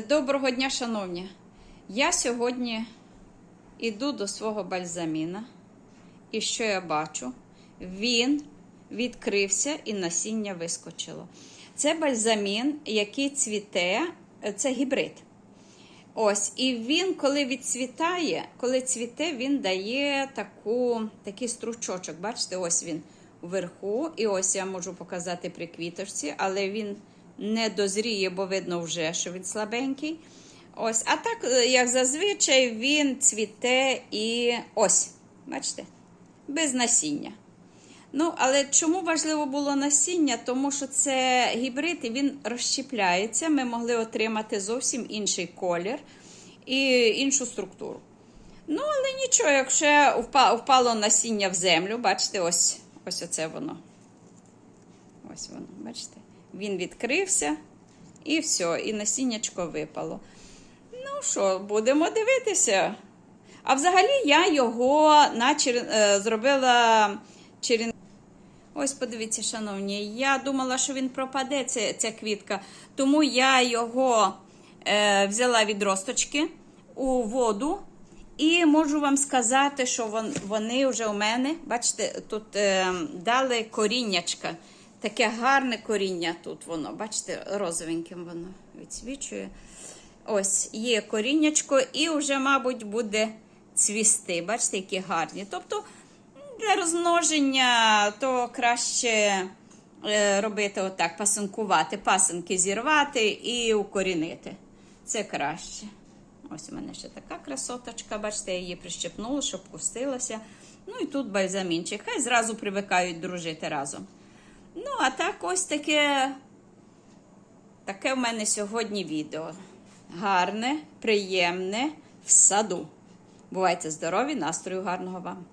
Доброго дня, шановні. Я сьогодні йду до свого бальзаміна. І що я бачу? Він відкрився і насіння вискочило. Це бальзамін, який цвіте, це гібрид. Ось, і він, коли відцвітає, коли цвіте, він дає таку, такий стручочок. Бачите, ось він вверху. І ось я можу показати при квіточці, але він не дозріє, бо видно вже, що він слабенький. Ось, а так, е, як зазвичай, він цвіте і ось, бачите, без насіння. Ну, але чому важливо було насіння? Тому що це гібрид і він розщепляється. Ми могли отримати зовсім інший колір і іншу структуру. Ну, але нічого, якщо впало насіння в землю, бачите, ось, ось оце воно. Ось воно, бачите? Він відкрився і все, і насіннячко випало. Ну що, будемо дивитися. А взагалі я його на чер... е, зробила черен... Ось подивіться, шановні, я думала, що він пропаде, ця, ця квітка. Тому я його е, взяла від росточки у воду. І можу вам сказати, що вон, вони вже у мене, бачите, тут е, дали коріннячка. Таке гарне коріння тут воно, бачите, розовеньким воно відсвічує. Ось, є коріннячко, і вже, мабуть, буде цвісти. Бачите, які гарні. Тобто для розмноження то краще е, робити отак, пасинкувати, пасинки зірвати і укорінити. Це краще. Ось у мене ще така красоточка, бачите, я її прищепнула, щоб пустилася. Ну і тут бальзамінчик. Хай зразу привикають дружити разом. Ну, а так, ось таке, таке в мене сьогодні відео. Гарне, приємне в саду. Бувайте здорові, настрою гарного вам!